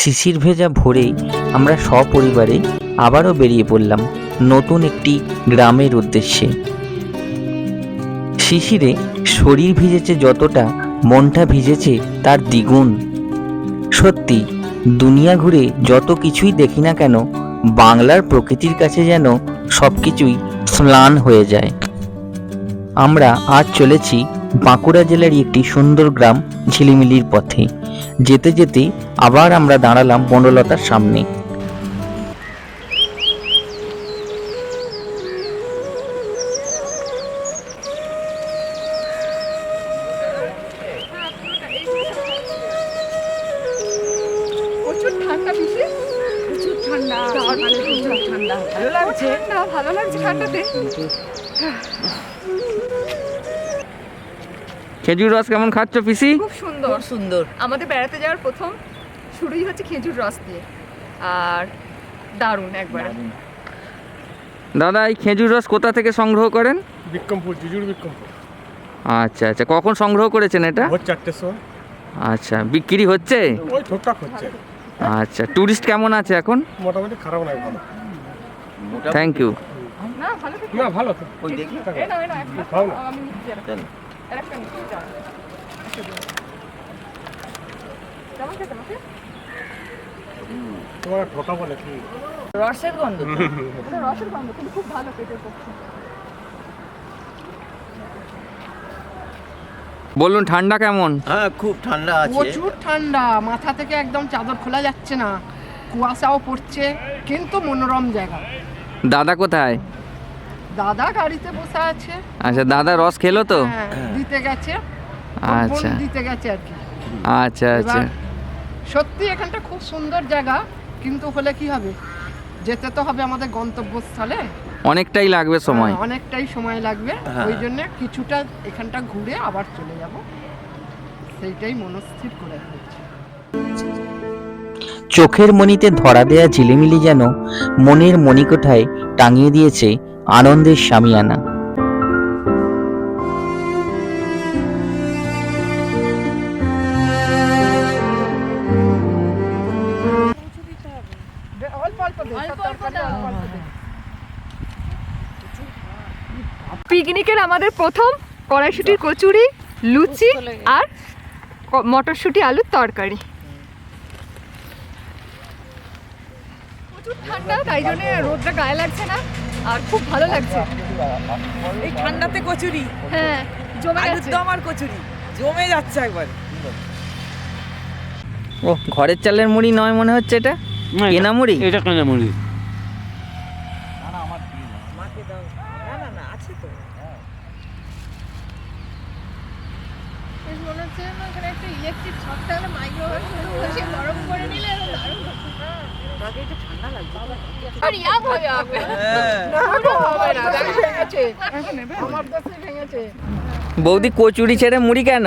শিশির ভেজা ভোরে আমরা সপরিবারে আবারও বেরিয়ে পড়লাম নতুন একটি গ্রামের উদ্দেশ্যে। শিশিরে শরীর ভিজেছে যতটা, মনটা ভিজেছে তার দ্বিগুণ। সত্যি, দুনিয়া ঘুরে যত কিছুই দেখি না কেন, বাংলার প্রকৃতির কাছে যেন সব কিছুই স্নান হয়ে যায়। আমরা আজ চলেছি বাঁকুড়া জেলার একটি সুন্দর গ্রাম ঝিলিমিলির পথে। যেতে যেতে আবার আমরা দাঁড়ালাম বনলতার সামনে। ঠান্ডা মানে ভালো লাগছে। ঠান্ডাতে। খেজুর রস কেমন খাচ্ছ পিসি? খুব সুন্দর। সুন্দর। আমাদের বেড়াতে যাওয়ার প্রথম শুরুই হচ্ছে খেজুর রস দিয়ে। আর দারুণ একবারে। দাদা এই খেজুর রস কোথা থেকে সংগ্রহ করেন? বিক্রমপুর জুজুর বিক্রমপুর। আচ্ছা আচ্ছা। কখন সংগ্রহ করেছেন এটা? ভোর চারটের সময়। আচ্ছা বিক্রি হচ্ছে? ওই ঠোকঠাক হচ্ছে। আচ্ছা টুরিস্ট কেমন আছে এখন? মোটামুটি খারাপ নয় ভালো। থ্যাংক ইউ না ভালো না ভালো তো। এ নাও, এ নাও, একটা। খাও না। আমি নিচ্ছি একটা। আর একটা নিচ্ছি, যাও। একটা দিন। কেমন খেতে মাসি? তোমার ঠোকা বলে কি রসের গন্ধ তো। রসের গন্ধ কিন্তু খুব ভালো পেটের পক্ষে বলুন ঠান্ডা কেমন হ্যাঁ খুব ঠান্ডা আছে প্রচুর ঠান্ডা মাথা থেকে একদম চাদর খোলা যাচ্ছে না কুয়াশাও পড়ছে কিন্তু মনোরম জায়গা দাদা কোথায় দাদা গাড়িতে বসে আছে। আচ্ছা দাদা রস খেলো তো? হ্যাঁ, দিতে গেছে। আচ্ছা। দিতে গেছে আর কি। আচ্ছা আচ্ছা। সত্যি এখানটা খুব সুন্দর জায়গা কিন্তু হলে কি হবে? যেতে তো হবে আমাদের গন্তব্যস্থলে। অনেকটাই লাগবে সময়। হ্যাঁ, অনেকটাই সময় লাগবে। হ্যাঁ। ওই জন্য কিছুটা এখানটা ঘুরে আবার চলে যাব। সেইটাই মনস্থির করে হয়েছে চোখের মনিতে ধরা দেয়া ঝিলিমিলি যেন মনের মণিকোঠায় টাঙিয়ে দিয়েছে আনন্দের সামিয়ানা। পিকনিকের আমাদের প্রথম কড়াইশুটির কচুরি লুচি আর মটরশুঁটি আলুর তরকারি। প্রচুর ঠান্ডা তাই জন্য রোদটা গায়ে লাগছে না। আর খুব ভালো লাগছে। এই ঠান্ডাতে কচুরি। হ্যাঁ জমে আলুর দম আর কচুরি। জমে যাচ্ছে একবার। ও ঘরের চালের মুড়ি নয় মনে হচ্ছে এটা কেনা মুড়ি? এটা কেনা মুড়ি মাকে দাও না না না আছে তো মনে হচ্ছে এখানে একটা ইলেকট্রিক শক থাকলে মাইক্রোওয়েভ বসে গরম করে নিলে দারুণ মাকে একটু ঠান্ডা লাগছে আর ইয়াং হয়ে যাবে হ্যাঁ পুরো হবে না, দেখ ভেঙেছে। আমার দেশে ভেঙেছে বৌদি কচুরি ছেড়ে মুড়ি কেন?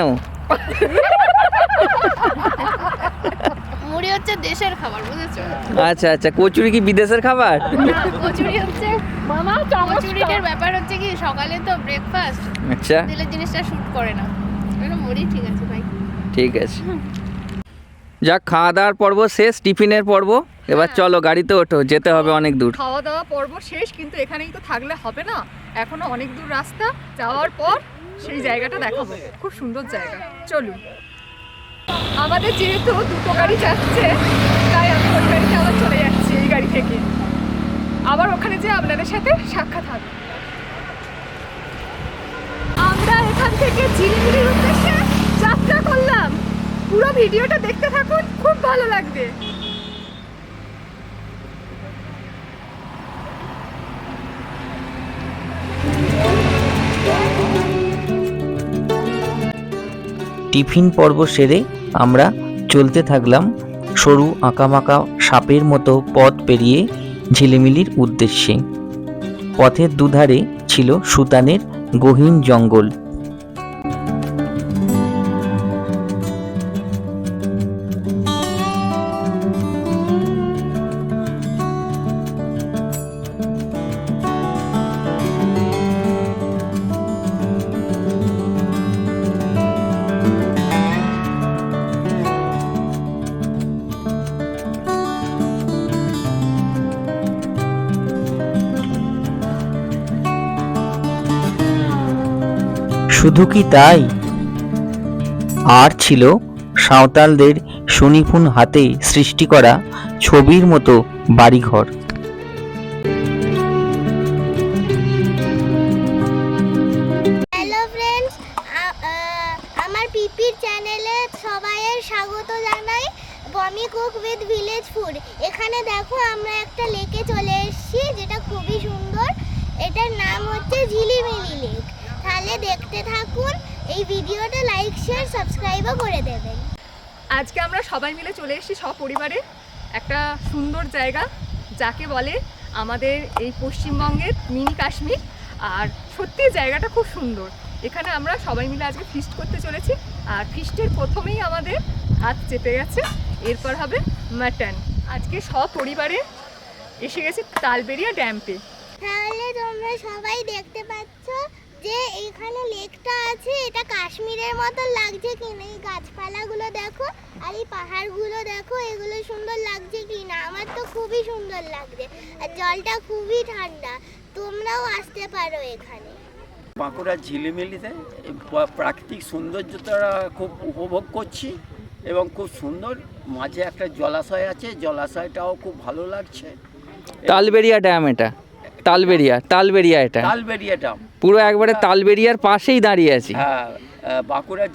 মুড়ি হচ্ছে দেশের খাবার বুঝেছ? আচ্ছা আচ্ছা কচুরি কি বিদেশের খাবার? কচুরি হচ্ছে মামা কচুরিটার ব্যাপার হচ্ছে কি সকালে তো ব্রেকফাস্ট আচ্ছা। দিলে জিনিসটা শুট করে না। মুড়ি ঠিক আছে ভাই ঠিক আছে। যাক খাওয়া দাওয়ার পর্ব শেষ টিফিনের পর্ব। এবার চলো গাড়িতে ওঠো যেতে হবে অনেক দূর। খাওয়া দাওয়া পর্ব শেষ কিন্তু এখানেই তো থাকলে হবে না। এখনও অনেক দূর রাস্তা যাওয়ার পর সেই জায়গাটা দেখাবো। খুব সুন্দর জায়গা। চলুন। আমাদের যেহেতু দুটো গাড়ি যাচ্ছে তাই আমি ওই গাড়িতে আবার চলে যাচ্ছি এই গাড়ি থেকে। আবার ওখানে যে আপনাদের সাথে সাক্ষাৎ হবে। আমরা এখান থেকে ঝিলিমিলির উদ্দেশ্যে যাত্রা করলাম। পুরো ভিডিওটা দেখতে থাকুন খুব ভালো লাগবে। টিফিন পর্ব সেরে আমরা চলতে থাকলাম সরু আঁকামাকা সাপের মতো পথ পেরিয়ে ঝিলিমিলির উদ্দেশ্যে। পথের দুধারে ছিল সুতানের গহীন জঙ্গল। শুধু কি তাই? আর ছিল সাঁওতালদের সুনিপুণ হাতে সৃষ্টি করা ছবির মতো বাড়িঘর। আমাদের এই পশ্চিমবঙ্গের মিনি কাশ্মীর। আর সত্যি জায়গাটা খুব সুন্দর। এখানে আমরা সবাই মিলে আজকে ফিস্ট করতে চলেছি। আর ফিস্টের প্রথমেই আমাদের হাত চেপে গেছে। এরপর হবে মাটন আজকে সপরিবারে এসে গেছে তালবেরিয়া ড্যাম্পে তাহলে তোমরা সবাই দেখতে পাচ্ছ যে এইখানে লেকটা আছে এটা কাশ্মীরের মতো লাগছে কিনা? এই গাছপালাগুলো দেখো আর এই পাহাড়গুলো দেখো এগুলো সুন্দর লাগছে কিনা? আমার তো খুবই সুন্দর লাগছে আর জলটা খুবই ঠান্ডা। তোমরাও আসতে পারো এখানে। বাঁকুড়া ঝিলিমিলিতে প্রাকৃতিক সৌন্দর্যটা খুব উপভোগ করছি এবং খুব সুন্দর। মাঝে একটা জলাশয় আছে জলাশয়টাও খুব ভালো লাগছে। তালবেরিয়া ড্যাম এটা। তালবেরিয়া তালবেরিয়া এটা। তালবেরিয়া ডাম পুরো একবারে তালবেরিয়ার পাশেই দাঁড়িয়ে আছি। হ্যাঁ আহ, বাঁকুড়ার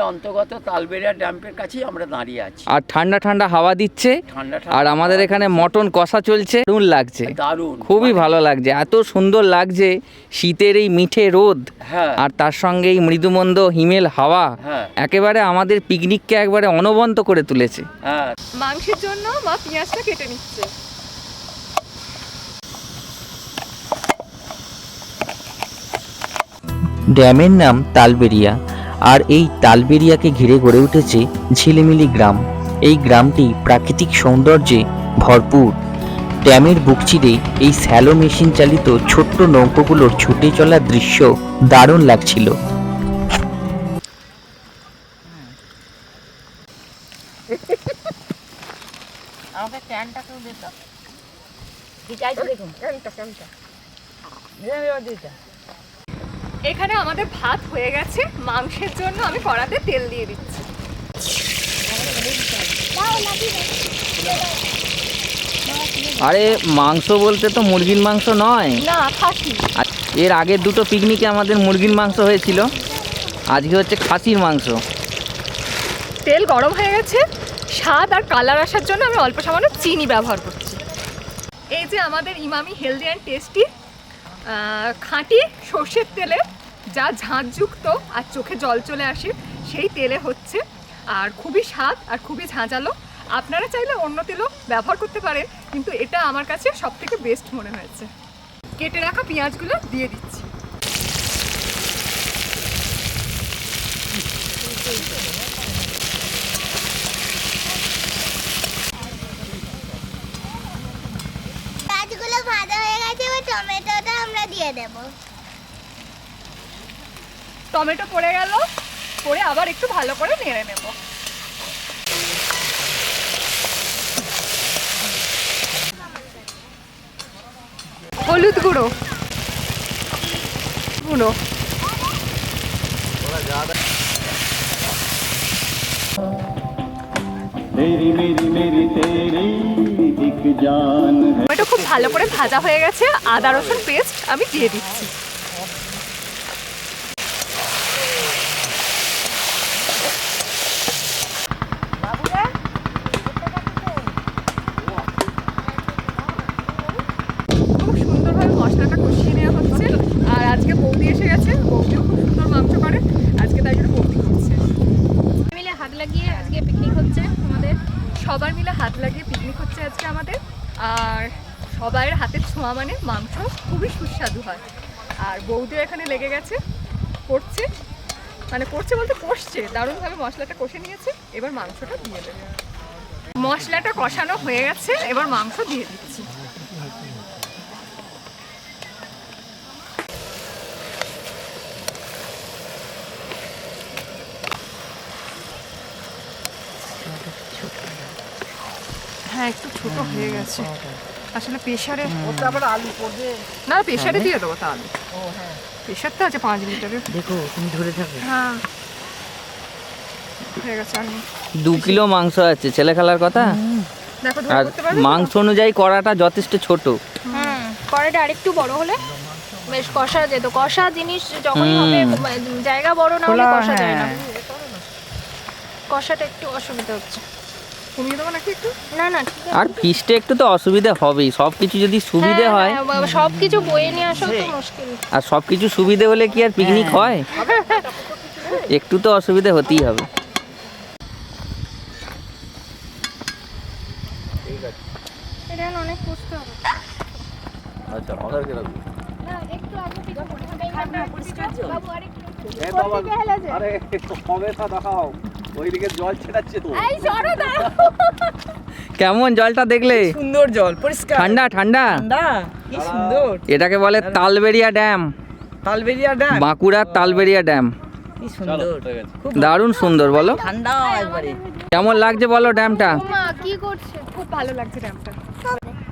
অন্তর্গত তালবেরিয়া ড্যাম্পের কাছেই আমরা দাঁড়িয়ে আছি। আর ঠান্ডা ঠান্ডা হাওয়া দিচ্ছে আর আমাদের এখানে মটন কষা চলছে। দারুণ লাগছে। দারুণ। খুবই ভালো লাগছে। এত সুন্দর লাগছে শীতের এই মিঠে রোদ হ্যাঁ। আর তার সঙ্গে এই মৃদুমন্দ হিমেল হাওয়া হ্যাঁ। একেবারে আমাদের পিকনিককে একবারে অনবন্ত করে তুলেছে। হ্যাঁ। মাংসের জন্য মা পেঁয়াজটা কেটে নিচ্ছে। ড্যামের নাম তালবেরিয়া আর এই তালবেরিয়াকে ঘিরে গড়ে উঠেছে ঝিলিমিলি গ্রাম এই গ্রামটি প্রাকৃতিক সৌন্দর্যে ভরপুর ড্যামের বুক চিরে এই স্যালো মেশিন চালিত ছোট্ট নৌকোগুলোর ছুটে চলার দৃশ্য দারুণ লাগছিল আমাকে ক্যানটা কেউ দিত কি চাইছো দেখুন ক্যানটা ক্যানটা দিতে এখানে আমাদের ভাত হয়ে গেছে। মাংসের জন্য আমি কড়াতে তেল দিয়ে দিচ্ছি। আরে মাংস বলতে তো মুরগির মাংস নয়। না খাসি। এর আগের দুটো পিকনিকে আমাদের মুরগির মাংস হয়েছিল। আজকে হচ্ছে খাসির মাংস। তেল গরম হয়ে গেছে। স্বাদ আর কালার আসার জন্য আমি অল্প সামান্য চিনি ব্যবহার করছি। এই যে আমাদের ইমামি হেলদি অ্যান্ড টেস্টি খাঁটি সর্ষের তেলে যা ঝাঁঝযুক্ত আর চোখে জল চলে আসে, সেই তেলে হচ্ছে আর খুবই স্বাদ আর খুবই ঝাঁঝালো। আপনারা চাইলে অন্য তেলও ব্যবহার করতে পারেন, কিন্তু এটা আমার কাছে সব থেকে বেস্ট মনে হয়েছে। কেটে রাখা পেঁয়াজগুলো দিয়ে দিচ্ছি গাছগুলো ভাজা হয়ে গেছে এবার টমেটোটা আমরা দিয়ে দেবো টমেটো পড়ে গেল পরে আবার একটু ভালো করে নেড়ে নেব হলুদ গুঁড়ো গুঁড়ো तेरी मेरी मेरी तेरी এটা খুব ভালো করে ভাজা হয়ে গেছে। আদা রসুন পেস্ট আমি দিয়ে দিচ্ছি। খুবই সুস্বাদু হয়। আর বৌদিও এখানে লেগে গেছে করছে। মানে করছে বলতে কষছে দারুণভাবে মশলাটা কষে নিয়েছে এবার মাংসটা দিয়ে দেবে। মশলাটা কষানো হয়ে গেছে এবার মাংস দিয়ে দিচ্ছি। হ্যাঁ একটু ছোট হয়ে গেছে। আসলে প্রেশারে ওটা আবার আলু পড়বে। না প্রেশারে দিয়ে দেবো তাহলে ও হ্যাঁ। প্রেশার তো আছে পাঁচ লিটারের। দেখো তুমি ধরে থাকো। হ্যাঁ। হয়ে গেছে দু কিলো মাংস আছে ছেলে খেলার কথা? আর? মাংস অনুযায়ী কড়াটা যথেষ্ট ছোট। হুম। কড়াইটা আরেকটু বড় হলে বেশ কষা যেত। কষা জিনিস হবে মানে জায়গা বড় না হলে কষা যায় না। হ্যাঁ। কষাটা একটু অসুবিধা হচ্ছে। কমিয়ে দেবো নাকি একটু? না না আর ফিস্টে একটু তো অসুবিধা হবেই সব কিছু যদি সুবিধে হয় সব কিছু বয়ে নিয়ে আসা তো মুশকিল। আর সব কিছু সুবিধে হলে কি আর পিকনিক হয়। একটু তো অসুবিধা হতেই হবে। এটা এখন অনেক কষ্ট হবে। আচ্ছা না একটু আগে পড়ে বাবু আরেকটু। আরে কবে দেখাও? ওইদিকে জল ছেটাচ্ছে তো। এই সরো কেমন জলটা দেখলে? সুন্দর জল পরিষ্কার। ঠান্ডা ঠান্ডা? ঠান্ডা কি সুন্দর। এটাকে বলে তালবেরিয়া ড্যাম। তালবেরিয়া ড্যাম? বাঁকুড়ার তালবেরিয়া ড্যাম। কি সুন্দর। দারুণ সুন্দর। বলো। ঠান্ডা একবারে। কেমন লাগছে বলো ড্যামটা? কি করছে? খুব ভালো লাগছে ড্যামটা।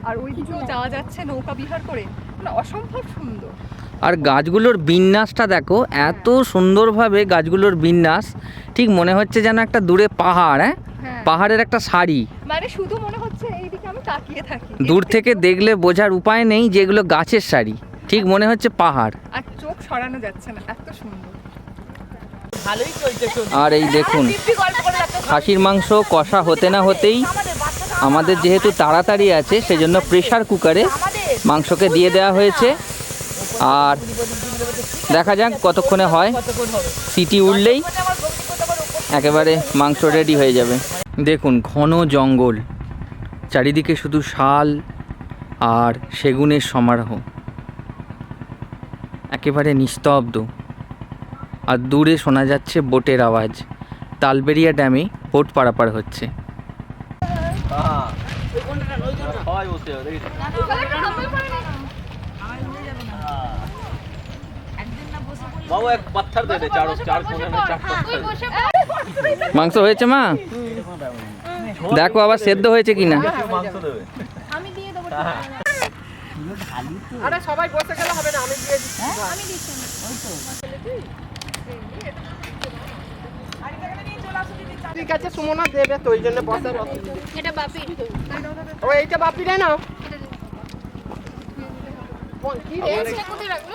আর ওই দিকেও যাওয়া যাচ্ছে নৌকা বিহার করে। মানে অসম্ভব সুন্দর। আর গাছগুলোর বিন্যাসটা দেখো এত সুন্দরভাবে গাছগুলোর বিন্যাস ঠিক মনে হচ্ছে যেন একটা দূরে পাহাড় হ্যাঁ? হ্যাঁ। পাহাড়ের একটা শাড়ি মানে শুধু মনে হচ্ছে এইদিকে আমি তাকিয়ে থাকি। দূর থেকে দেখলে বোঝার উপায় নেই যে এগুলো গাছের শাড়ি ঠিক মনে হচ্ছে পাহাড়। আর চোখ সরানো যাচ্ছে না এত সুন্দর। ভালোই চলছে শুধু। আর এই দেখুন খাসির মাংস কষা হতে না হতেই আমাদের যেহেতু তাড়াতাড়ি আছে সেজন্য প্রেসার কুকারে মাংসকে দিয়ে দেওয়া হয়েছে। আর দেখা যাক কতক্ষণে হয়। সিটি উঠলেই একেবারে মাংস রেডি হয়ে যাবে। দেখুন ঘন জঙ্গল। চারিদিকে শুধু শাল আর সেগুনের সমারোহ। একেবারে নিস্তব্ধ। আর দূরে শোনা যাচ্ছে বোটের আওয়াজ। তালবেরিয়া ড্যামে বোট পারাপার হচ্ছে হয় বসে দেখি বাবু এক পাথর দে দে চার চার কোণে में চার পাথর মাংস হয়েছে মা। দেখো আবার সেদ্ধ হয়েছে কিনা মাংস দেবে আমি দিয়ে দেবো আরে সবাই বসে গেলে হবে না আমি দিয়ে দিচ্ছি। আমি দিচ্ছি ঠিক আছে সুমনা দেবে তো ওই জন্য বসার এটা বাপি। ও এইটা বাপি রে না কি রে? কোথায় রাখল?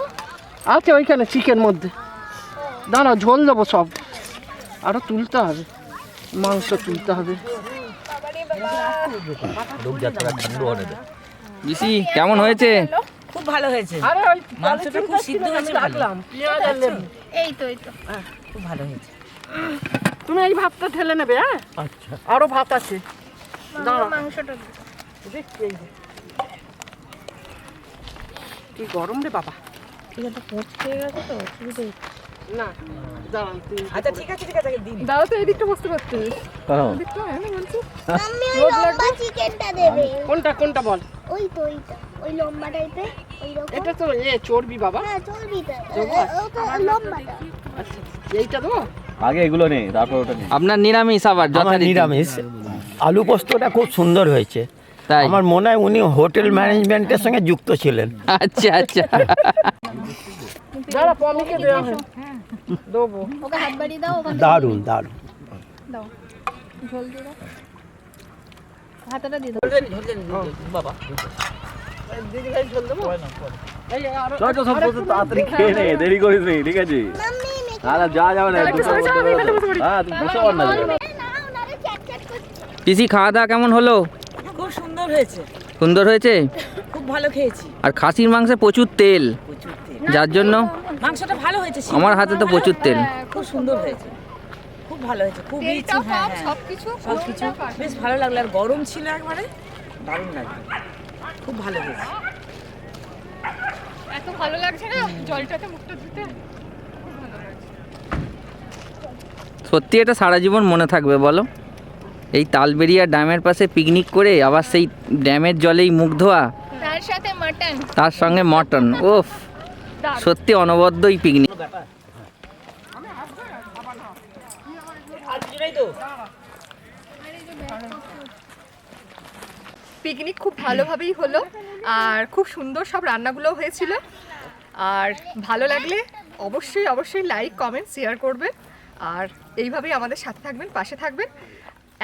আছে ওইখানে চিকেন মধ্যে। দাঁড়া ঝোল দেবো সব। আরও তুলতে হবে। মাংস তুলতে হবে। বিসি কেমন হয়েছে? খুব ভালো হয়েছে। আরে ওই মাংসটা খুব সিদ্ধ হয়েছে রাখলাম। পেঁয়াজ আর লেবু। এই তো এই তো। খুব ভালো হয়েছে। তুমি এই ভাতটা ঢেলে নেবে হ্যাঁ? আচ্ছা। আরও ভাত আছে। দাঁড়া মাংসটা কি গরম রে বাবা। ঠিক আছে পচকে গেছে তো অসুবিধা না আচ্ছা ঠিক আছে ঠিক আছে দিন। দাও তো এদিকটা বসতে পারতে এদিকটা হ্যাঁ বলছি মাম্মি ওই লম্বা চিকেনটা দেবে। কোনটা কোনটা বল? ওই তো ওইটা ওই লম্বা টাইপের ওই রকম। এটা তো এ চর্বি বাবা। হ্যাঁ চর্বি তো। দেবো? ও তো লম্বাটা। আচ্ছা এইটা দেবো? আগে এগুলো নেই তারপর ওটা নেই আপনার নিরামিষ আবার আমার নিরামিষ। আলু পোস্তটা খুব সুন্দর হয়েছে। তাই? আমার মনে হয় উনি হোটেল ম্যানেজমেন্টের সঙ্গে যুক্ত ছিলেন। আচ্ছা আচ্ছা। দাঁড়া পমিকে দেওয়া হয় দেবো। ওকে হাত বাড়িয়ে দাও ওখান থেকে। দারুণ দারুণ। ঝোল দিয়ে দাও। হাতাটা দিয়ে দাও। বাবা দিদি ভাই ঝোল দেবো এই আরও চল তো সব বসে তাড়াতাড়ি খেয়ে নে দেরি করিস নি ঠিক আছে? আর যা যাবে না হ্যাঁ পিসি খাওয়া দাওয়া কেমন হলো? খুব সুন্দর হয়েছে। সুন্দর হয়েছে? খুব ভালো খেয়েছি। আর খাসির মাংসে প্রচুর তেল। যার জন্য? মাংসটা ভালো হয়েছে আমার হাতে তো প্রচুর তেল। খুব সুন্দর হয়েছে। খুব ভালো হয়েছে খুব তেলটা হ্যাঁ হ্যাঁ। সবকিছু বেশ ভালো লাগল আর গরম ছিল একবারে। দারুণ লাগল। খুব ভালো হয়েছে। এত ভালো লাগছে না? জলটাতে মুখটা ধুতে? সত্যি এটা সারা জীবন মনে থাকবে বলো? এই তালবেরিয়া ড্যামের পাশে পিকনিক করে আবার সেই ড্যামের জলেই মুখ ধোয়া। তার সাথে মাটন তার সঙ্গে মটন ওফ সত্যি অনবদ্যই পিকনিক পিকনিক খুব ভালোভাবেই হলো, আর খুব সুন্দর সব রান্নাগুলো হয়েছিল। আর ভালো লাগলে অবশ্যই অবশ্যই লাইক কমেন্ট শেয়ার করবেন। আর এইভাবেই আমাদের সাথে থাকবেন, পাশে থাকবেন।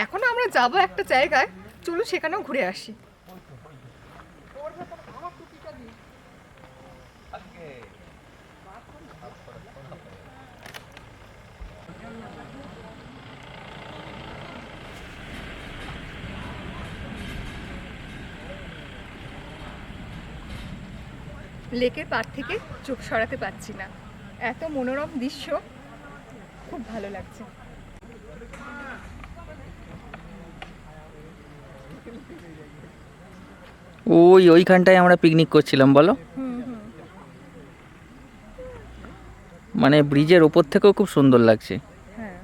এখনও আমরা যাব একটা জায়গায়, চলুন সেখানেও ঘুরে আসি। লেকের পাড় থেকে চোখ সরাতে পারছি না। এত মনোরম দৃশ্য খুব ভালো লাগছে। ওই ওইখানটায় আমরা পিকনিক করছিলাম বলো? মানে ব্রিজের ওপর থেকেও খুব সুন্দর লাগছে। হ্যাঁ।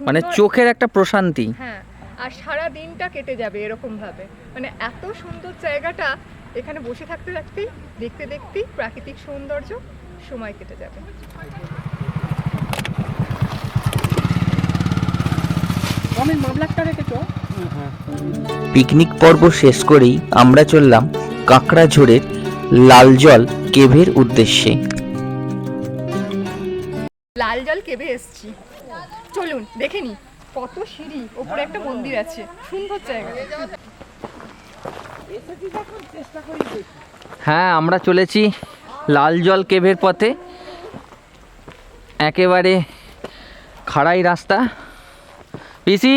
মানে চোখের একটা প্রশান্তি। হ্যাঁ আর সারা দিনটা কেটে যাবে এরকম ভাবে মানে এত সুন্দর জায়গাটা এখানে বসে থাকতে থাকতেই দেখতে দেখতেই প্রাকৃতিক সৌন্দর্য সময় কেটে যাবে। পিকনিক পর্ব শেষ করেই আমরা চললাম কাঁকড়াঝোড়ের লালজল কেভের উদ্দেশ্যে। লাল জল কেবে এসছি। চলুন দেখে নি কত সিঁড়ি ওপরে একটা মন্দির আছে। সুন্দর জায়গা। হ্যাঁ আমরা চলেছি লাল জল কেভের পথে। একেবারে খাড়াই রাস্তা। পিসি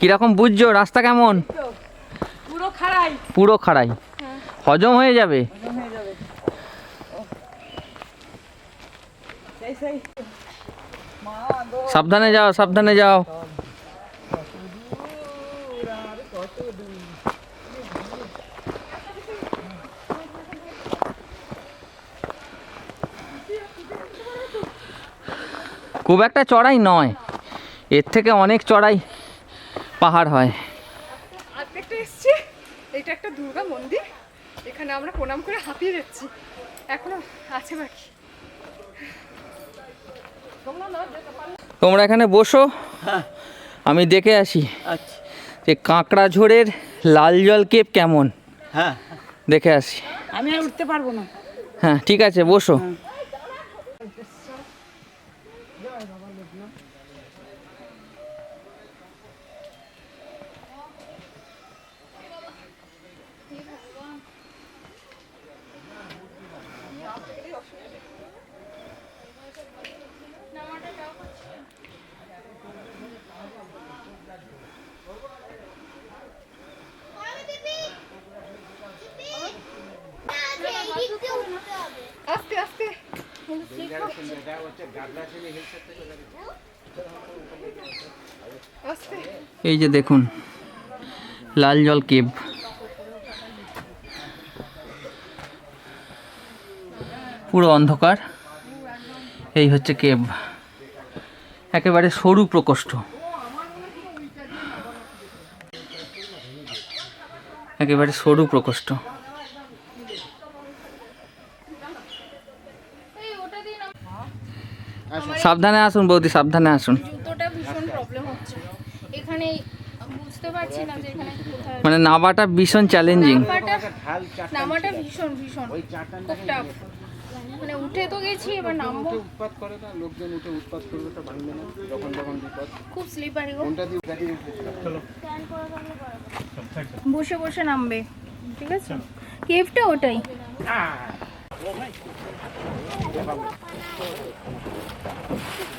কীরকম বুঝছ? রাস্তা কেমন? পুরো খাড়াই। পুরো খাড়াই। হজম হয়ে যাবে। সাবধানে যাও সাবধানে যাও। খুব একটা চড়াই নয়। এর থেকে অনেক চড়াই পাহাড় হয়। আর্ধেকটা এসছি। এটা একটা দুর্গা মন্দির। এখানে আমরা প্রণাম করে হাঁপিয়ে যাচ্ছি। এখনও আছে বাকি। তোমরা এখানে বসো। আমি দেখে আসি আচ্ছা। যে কাঁকড়া ঝোড়ের লাল জল কেপ কেমন। হ্যাঁ। দেখে আসি। আমি আর উঠতে পারব না। হ্যাঁ ঠিক আছে বসো। এই যে দেখুন, লাল জল কেব পুরো অন্ধকার। এই হচ্ছে কেব একেবারে সরু প্রকোষ্ঠ। একেবারে সরু প্রকোষ্ঠ। সাবধানে আসুন বৌদি সাবধানে আসুন। জুতোটা ভীষণ প্রবলেম হচ্ছে। এখানে বুঝতে পারছি না যে এখানে কোথায় মানে নামাটা ভীষণ চ্যালেঞ্জিং নামাটা নামাটা ভীষণ ভীষণ। খুব টাফ মানে উঠে তো গেছি এবার নামবো। খুব স্লিপারি গো। বসে বসে নামবে। ঠিক আছে? কেভটা ওটাই।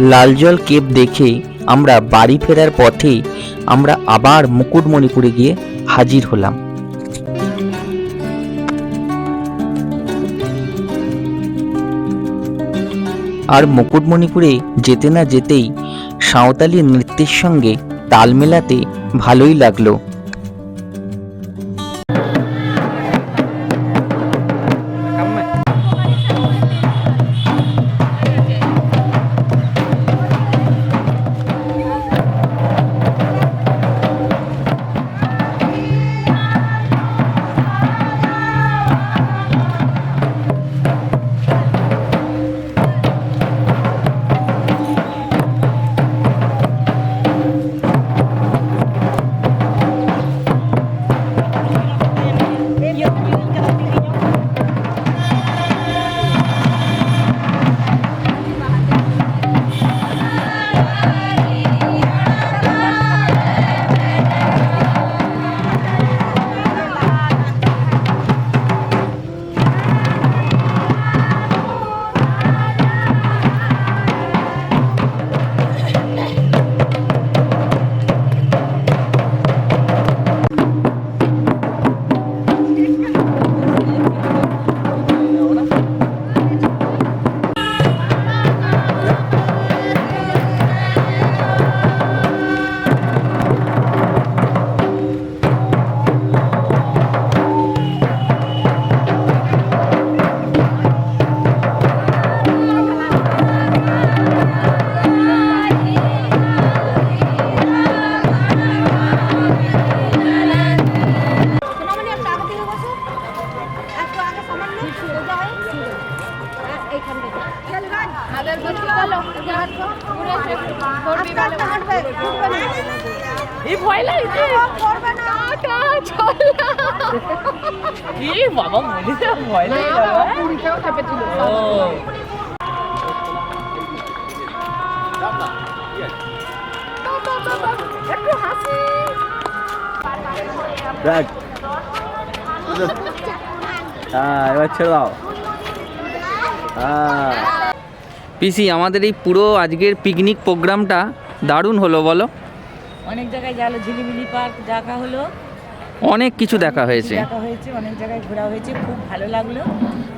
লালজল কেপ দেখে আমরা বাড়ি ফেরার পথে আমরা আবার মুকুটমণিপুরে গিয়ে হাজির হলাম। আর মুকুটমণিপুরে যেতে না যেতেই সাঁওতালি নৃত্যের সঙ্গে তাল মেলাতে ভালোই লাগল। হ্যাঁ এবার ছেড়ে পিসি, আমাদের এই পুরো আজকের পিকনিক প্রোগ্রামটা দারুণ হলো, বলো। অনেক জায়গায় গেল, ঝিলিমিলি পার্ক দেখা হলো। অনেক কিছু দেখা হয়েছে। দেখা হয়েছে অনেক জায়গায় ঘোরা হয়েছে খুব ভালো লাগল।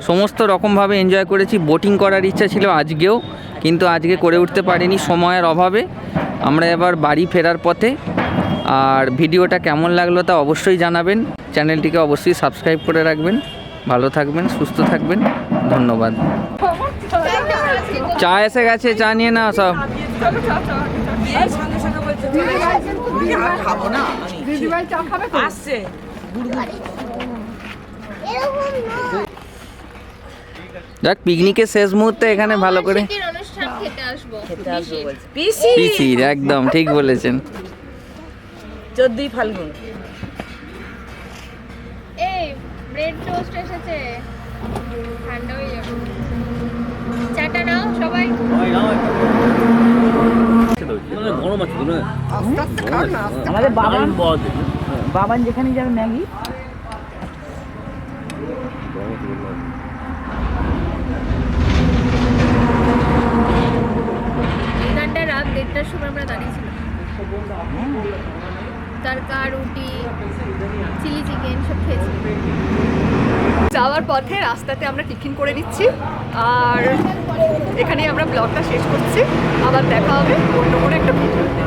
সমস্ত রকমভাবে এনজয় করেছি বোটিং করার ইচ্ছা ছিল আজকেও কিন্তু আজকে করে উঠতে পারিনি সময়ের অভাবে। আমরা এবার বাড়ি ফেরার পথে আর ভিডিওটা কেমন লাগল তা অবশ্যই জানাবেন। চ্যানেলটিকে অবশ্যই সাবস্ক্রাইব করে রাখবেন। ভালো থাকবেন সুস্থ থাকবেন ধন্যবাদ। চা এসে গেছে চা নিয়ে না সব। খাব না? দিদিভাই চা খাবে তো? আসছে। যাক পিকনিকের শেষ মুহূর্তে এখানে ভালো করে পিসির একদম ঠিক বলেছেন। চোদ্দই ফাল্গুন। এই ব্রেড টোস্ট এসেছে। ঠান্ডা হয়ে যাবে। চাটা নাও সবাই। আমাদের বাবান বাবান যেখানে যাবে ম্যাগি। রাত দেড়টার সময় আমরা দাঁড়িয়েছিলাম তরকা রুটি, চিলি চিকেন সব খেয়েছি। যাওয়ার পথে রাস্তাতে আমরা টিফিন করে নিচ্ছি আর এখানেই আমরা ব্লগটা শেষ করছি। আবার দেখা হবে অন্য কোনো একটা ভিডিওতে।